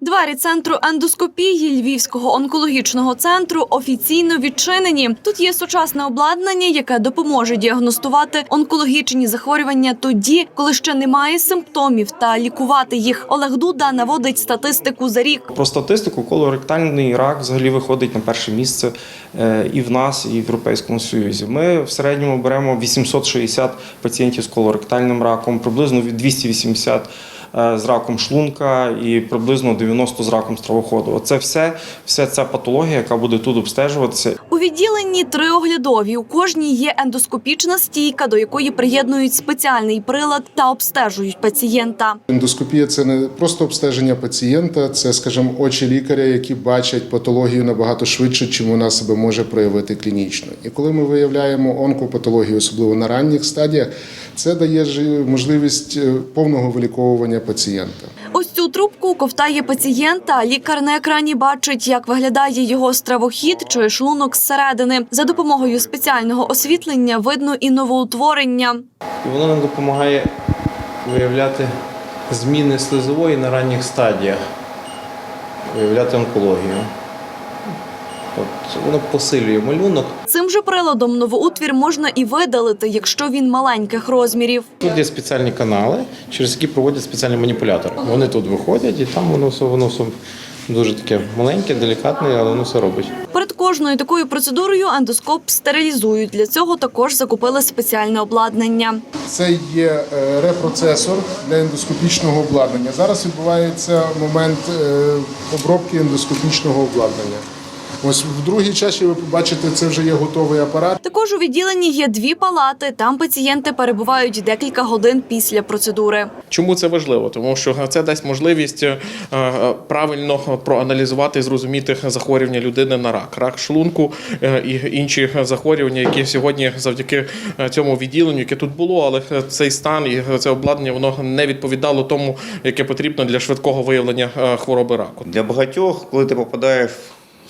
Двері центру ендоскопії Львівського онкологічного центру офіційно відчинені. Тут є сучасне обладнання, яке допоможе діагностувати онкологічні захворювання тоді, коли ще немає симптомів, та лікувати їх. Олег Дуда наводить статистику за рік. Про статистику колоректальний рак взагалі виходить на перше місце е, і в нас, і в Європейському Союзі. Ми в середньому беремо 860 пацієнтів з колоректальним раком, приблизно від 280 е, з раком шлунка і приблизно 90 з раком стравоходу. Оце все, вся ця патологія, яка буде тут обстежуватися. У відділенні три оглядові. У кожній є ендоскопічна стійка, до якої приєднують спеціальний прилад та обстежують пацієнта. Ендоскопія це не просто обстеження пацієнта, це, скажімо, очі лікаря, які бачать патологію набагато швидше, чим вона себе може проявити клінічно. І коли ми виявляємо онкопатологію, особливо на ранніх стадіях, це дає можливість е, повного виліковування пацієнта. Цю трубку ковтає пацієнта. Лікар на екрані бачить, як виглядає його стравохід чи шлунок зсередини. За допомогою спеціального освітлення видно і новоутворення. Воно нам допомагає виявляти зміни слизової на ранніх стадіях, виявляти онкологію. От, воно посилює малюнок. Цим же приладом новоутвір можна і видалити, якщо він маленьких розмірів. Тут є спеціальні канали, через які проводять спеціальні маніпулятори. Вони тут виходять, і там воно все, воно все дуже таке маленьке, делікатне, але воно все робить. Перед кожною такою процедурою ендоскоп стерилізують. Для цього також закупили спеціальне обладнання. Це є е, репроцесор для ендоскопічного обладнання. Зараз відбувається момент е, обробки ендоскопічного обладнання. Ось в другій чаші ви побачите, це вже є готовий апарат. Також у відділенні є дві палати. Там пацієнти перебувають декілька годин після процедури. Чому це важливо? Тому що це дасть можливість е, е, правильно проаналізувати і зрозуміти захворювання людини на рак, рак шлунку е, і інші захворювання, які сьогодні завдяки цьому відділенню, яке тут було, але цей стан і це обладнання воно не відповідало тому, яке потрібно для швидкого виявлення хвороби раку. Для багатьох, коли ти попадаєш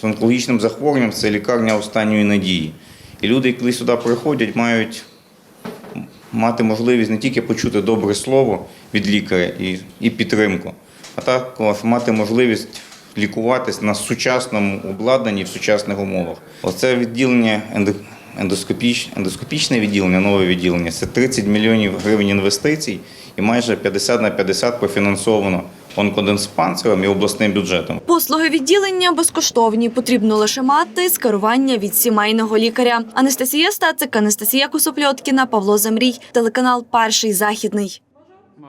з онкологічним захворюванням, це лікарня останньої надії. І люди, коли сюди приходять, мають мати можливість не тільки почути добре слово від лікаря і, і підтримку, а також мати можливість лікуватись на сучасному обладнанні в сучасних умовах. Оце відділення ендо- ендоскопіч, ендоскопічне відділення, нове відділення це 30 мільйонів гривень інвестицій і майже 50 на 50 профінансовано онкодиспансером і обласним бюджетом. Послуги відділення безкоштовні. Потрібно лише мати скерування від сімейного лікаря. Анастасія Стацик, Анастасія Косопльоткіна, Павло Замрій, телеканал Перший західний.